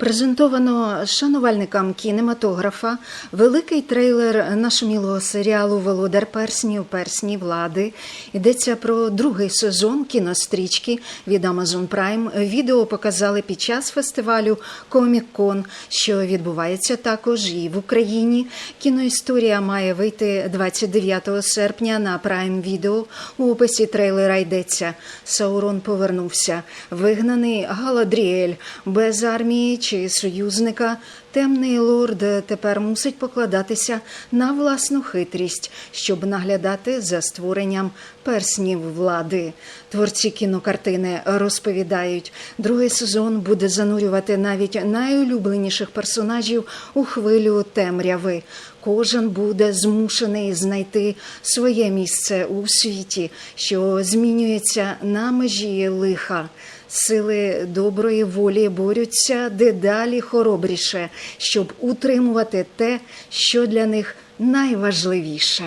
Презентовано шанувальникам кінематографа великий трейлер нашумілого серіалу Володар перснів персні влади. Йдеться про другий сезон кінострічки від Amazon Prime. Відео показали під час фестивалю Комік-Кон, що відбувається також і в Україні. Кіноісторія має вийти 29 серпня на Prime Video. У описі трейлера йдеться Саурон повернувся, вигнаний Галадріель без армії чи союзника. Темний лорд тепер мусить покладатися на власну хитрість, щоб наглядати за створенням перснів влади. Творці кінокартини розповідають, другий сезон буде занурювати навіть найулюбленіших персонажів у хвилю темряви. Кожен буде змушений знайти своє місце у світі, що змінюється на межі лиха. Сили доброї волі борються дедалі хоробріше, щоб утримувати те, що для них найважливіше.